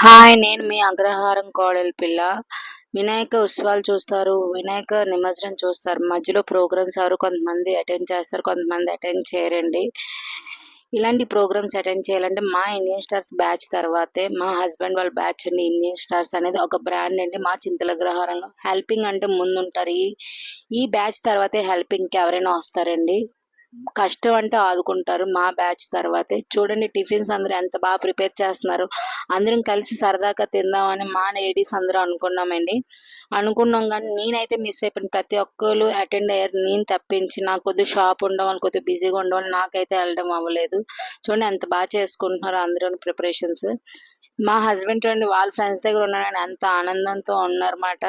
Hi నేను మీ అగ్రహారం కోడలి పిల్ల. వినాయక ఉత్సవాలు చూస్తారు వినాయక నిమజ్జనం చూస్తారు. మధ్యలో ప్రోగ్రామ్స్ ఎవరు కొంతమంది అటెండ్ చేస్తారు కొంతమంది అటెండ్ చేయరండి. ఇలాంటి ప్రోగ్రామ్స్ అటెండ్ చేయాలంటే మా ఇండియన్ స్టార్స్ బ్యాచ్ తర్వాతే మా హస్బెండ్ వాళ్ళ బ్యాచ్ అండి ఇండియన్ స్టార్స్ అనేది ఒక బ్రాండ్ అండి. మా చింతల గ్రహారంలో హెల్పింగ్ అంటే ముందుంటారు. ఈ ఈ బ్యాచ్ తర్వాతే హెల్పింగ్కి ఎవరైనా వస్తారండి. కష్టం అంటే ఆదుకుంటారు మా బ్యాచ్ తర్వాతే. చూడండి టిఫిన్స్ అందరూ ఎంత బాగా ప్రిపేర్ చేస్తున్నారు. అందరం కలిసి సరదాగా తిందామని మా లేడీస్ అందరూ అనుకున్నామండి. అనుకున్నాం కానీ నేనైతే మిస్ అయిపోయిన ప్రతి ఒక్కరు అటెండ్ అయ్యారు. నేను తప్పించి నాకు కొద్దిగా షాప్ ఉండడం కొద్దిగా బిజీగా ఉండవని నాకైతే వెళ్ళడం అవ్వలేదు. చూడండి ఎంత బాగా చేసుకుంటున్నారు అందరూ ప్రిపరేషన్స్. మా హస్బెండ్ చూడండి వాళ్ళ ఫ్రెండ్స్ దగ్గర ఉన్నాడని ఎంత ఆనందంతో ఉన్నారన్నమాట.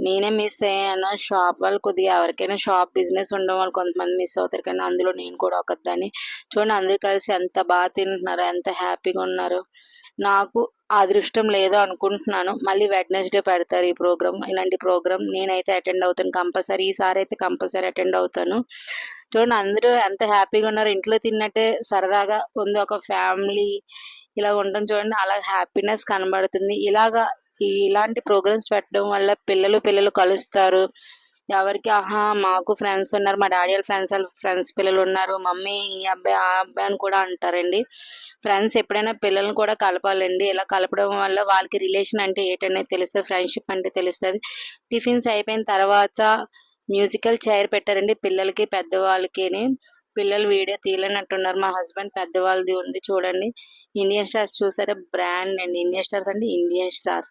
నేనే మిస్ అయ్యాను. షాప్ వాళ్ళు కొద్దిగా ఎవరికైనా షాప్ బిజినెస్ ఉండడం వాళ్ళు కొంతమంది మిస్ అవుతారు కానీ అందులో నేను కూడా ఒకదాన్ని. చూడండి అందరూ కలిసి ఎంత బాగా తింటున్నారు ఎంత హ్యాపీగా ఉన్నారు. నాకు అదృష్టం లేదో అనుకుంటున్నాను. మళ్ళీ వెడ్నెస్డే పెడతారు ఈ ప్రోగ్రామ్ ఇలాంటి ప్రోగ్రామ్ నేనైతే అటెండ్ అవుతాను కంపల్సరీ ఈసారి అయితే కంపల్సరీ అటెండ్ అవుతాను. చూడండి అందరూ ఎంత హ్యాపీగా ఉన్నారు. ఇంట్లో తిన్నట్టే సరదాగా ఉంది. ఒక ఫ్యామిలీ ఇలా ఉండడం చూడండి అలా హ్యాపీనెస్ కనబడుతుంది. ఇలాగా ఇలాంటి ప్రోగ్రామ్స్ పెట్టడం వల్ల పిల్లలు పిల్లలు కలుస్తారు. ఎవరికి ఆహా మాకు ఫ్రెండ్స్ ఉన్నారు మా డాడీ వాళ్ళ ఫ్రెండ్స్ వాళ్ళ ఫ్రెండ్స్ పిల్లలు ఉన్నారు మమ్మీ ఈ అబ్బాయి ఆ అబ్బాయి అని కూడా అంటారండి. ఫ్రెండ్స్ ఎప్పుడైనా పిల్లల్ని కూడా కలపాలండి. ఇలా కలపడం వల్ల వాళ్ళకి రిలేషన్ అంటే ఏంటనేది తెలుస్తుంది ఫ్రెండ్షిప్ అంటే తెలుస్తుంది. టిఫిన్స్ అయిపోయిన తర్వాత మ్యూజికల్ చైర్ పెట్టారండి పిల్లలకి పెద్దవాళ్ళకి పిల్లలు వీడియో తీయలేనట్టున్నారు. మా హస్బెండ్ పెద్దవాళ్ళది ఉంది. చూడండి. ఇండియన్ స్టార్స్ చూసారా? బ్రాండ్ అండి ఇండియన్ స్టార్స్ అంటే ఇండియన్ స్టార్స్.